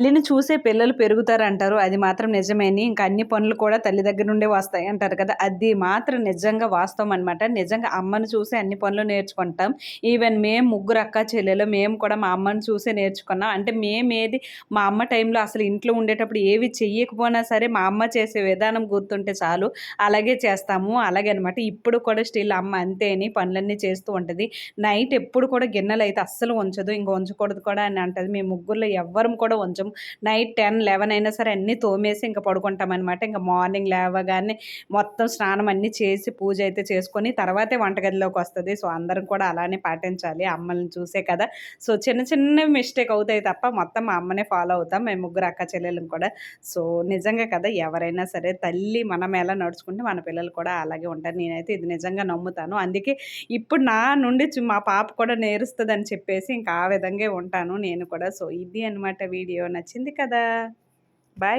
తల్లిని చూసే పిల్లలు పెరుగుతారు అంటారు అది మాత్రం నిజమేని. ఇంకా అన్ని పనులు కూడా తల్లి దగ్గర నుండే వస్తాయి అంటారు కదా. అది మాత్రం నిజంగా వాస్తవం అనమాట నిజంగా అమ్మను చూసి అన్ని పనులు నేర్చుకుంటాం. ఈవెన్ మేము ముగ్గురు అక్క చెల్లెలు మేము కూడా మా అమ్మని చూసే నేర్చుకున్నాం. అంటే మేము ఏది మా అమ్మ టైంలో అసలు ఇంట్లో ఉండేటప్పుడు ఏవి చెయ్యకపోయినా సరే మా అమ్మ చేసే విధానం గుర్తుంటే చాలు. అలాగే చేస్తాము. అలాగే అనమాట ఇప్పుడు కూడా స్టిల్ అమ్మ అంతేని. పనులన్నీ చేస్తూ ఉంటుంది. నైట్ ఎప్పుడు కూడా గిన్నెలు అయితే అస్సలు ఉంచదు. ఇంకా ఉంచకూడదు కూడా అని అంటది. మేము ముగ్గురులో ఎవ్వరం కూడా ఉంచము. నైట్ టెన్ లెవెన్ అయినా సరే అన్నీ తోమేసి ఇంకా పడుకుంటాం అనమాట ఇంకా మార్నింగ్ లేవగానే మొత్తం స్నానం అన్నీ చేసి పూజ అయితే చేసుకొని తర్వాతే వంటగదిలోకి వస్తుంది. సో అందరం కూడా అలానే పాటించాలి. అమ్మల్ని చూసే కదా. సో చిన్న చిన్న మిస్టేక్ అవుతాయి తప్ప మొత్తం మా అమ్మనే ఫాలో అవుతాం. మేము ముగ్గురు అక్క చెల్లెలు కూడా. సో నిజంగా కదా ఎవరైనా సరే తల్లి మనం ఎలా నడుచుకుంటే మన పిల్లలు కూడా అలాగే ఉంటారు. నేనైతే ఇది నిజంగా నమ్ముతాను. అందుకే ఇప్పుడు నా నుండి మా పాప కూడా నేరుస్తుంది అని చెప్పేసి ఇంకా ఆ విధంగా ఉంటాను నేను కూడా. సో ఇది అనమాట వీడియో. నచ్చింది కదా. బాయ్.